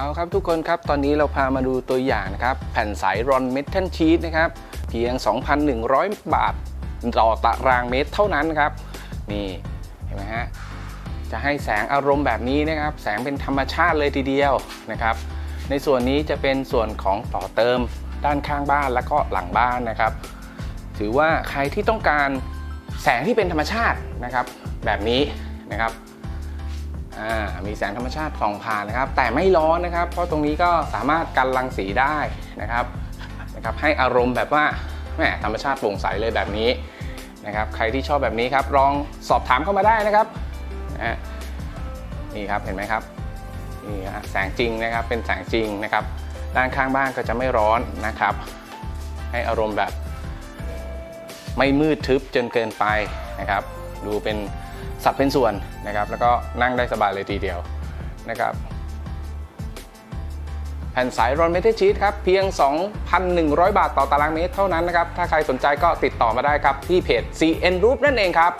เอาครับทุกคนครับ ตอนนี้เราพามาดูตัวอย่างนะครับ แผ่นใสรอนเมทัลชีตนะครับ เพียง 2,100 บาทต่อตารางเมตรเท่านั้นครับ นี่เห็นไหมฮะ จะให้แสงอารมณ์แบบนี้นะครับ แสงเป็นธรรมชาติเลยทีเดียวนะครับ ในส่วนนี้จะเป็นส่วนของต่อเติมด้านข้างบ้านแล้วก็หลังบ้านนะครับ ถือว่าใครที่ต้องการแสงที่เป็นธรรมชาตินะครับ แบบนี้นะครับ มีแสงธรรมชาติส่องผ่านนะครับ แต่ไม่ร้อนนะครับ เพราะตรงนี้ก็สามารถกันรังสีได้นะครับนะครับ ให้อารมณ์แบบว่าแหมธรรมชาติโปร่งใสเลยแบบนี้นะครับ ใครที่ชอบแบบนี้ครับ ลองสอบถามเข้ามาได้นะครับนี่ครับเห็นไหมครับนี่ฮะแสงจริงนะครับเป็นแสงจริงนะครับ ด้านข้างบ้านก็จะไม่ร้อนนะครับ ให้อารมณ์แบบ ไม่มืดทึบจนเกินไปนะครับ ดูเป็น สับเป็นส่วนนะครับ แล้วก็นั่งได้สบายเลยทีเดียวนะครับ แผ่นสายรอนเมทัลชีตครับ เพียง 2,100 บาทต่อตารางเมตรเท่านั้นนะครับ ถ้าใครสนใจก็ติดต่อมาได้ครับ ที่เพจ CN Group นั่นเองครับ